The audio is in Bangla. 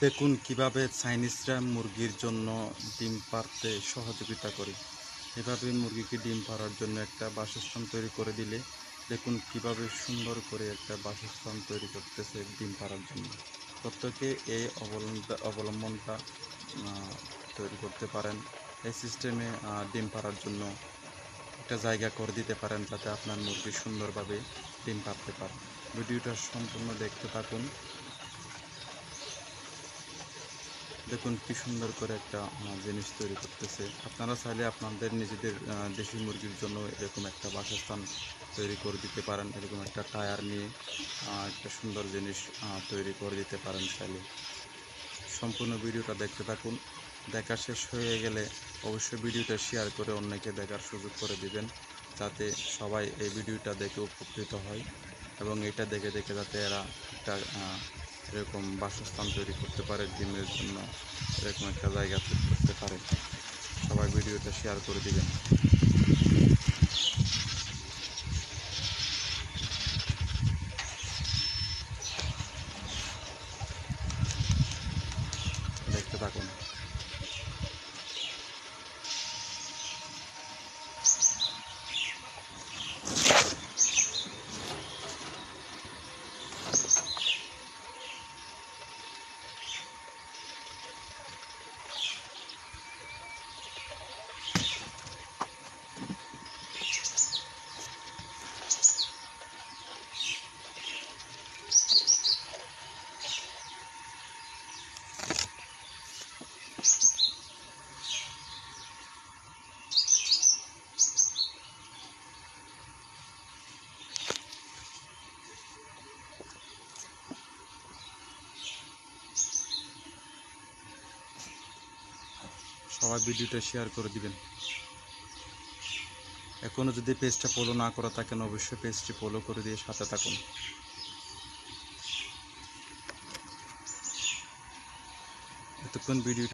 দেখুন কীভাবে চাইনিজরা মুরগির জন্য ডিম পারতে সহযোগিতা করে। এভাবে মুরগিকে ডিম পাড়ার জন্য একটা বাসস্থান তৈরি করে দিলে দেখুন কীভাবে সুন্দর করে একটা বাসস্থান তৈরি করতেছে ডিম পাড়ার জন্য। প্রত্যেকে এই অবলম্বনটা অবলম্বনটা তৈরি করতে পারেন। এই সিস্টেমে ডিম পাড়ার জন্য একটা জায়গা করে দিতে পারেন যাতে আপনার মুরগি সুন্দরভাবে ডিম পারতে পারে। ভিডিওটা সম্পূর্ণ দেখতে থাকুন। দেখুন, কি সুন্দর করে একটা জিনিস তৈরি করতেছে। আপনারা চাইলে আপনাদের নিজেদের দেশি মুরগির জন্য এরকম একটা বাসস্থান তৈরি করে দিতে পারেন। এরকম একটা টায়ার নিয়ে একটা সুন্দর জিনিস তৈরি করে দিতে পারেন চাইলে। সম্পূর্ণ ভিডিওটা দেখতে থাকুন। দেখা শেষ হয়ে গেলে অবশ্যই ভিডিওটা শেয়ার করে অন্যকে দেখার সুযোগ করে দিবেন, যাতে সবাই এই ভিডিওটা দেখে উপকৃত হয় এবং এটা দেখে দেখে যাতে এরা একটা এরকম বাসস্থান তৈরি করতে পারে ডিমের জন্য, এরকম একটা জায়গা তৈরি করতে পারে। সবাই ভিডিওটা শেয়ার করে দিবেন। দেখতে থাকুন। সবাই ভিডিওটা শেয়ার করে দিবেন। এখনও যদি পেজটা ফলো না করা থাকেন অবশ্যই পেজটি ফলো করে দিয়ে সাথে থাকুন। এতক্ষণ ভিডিও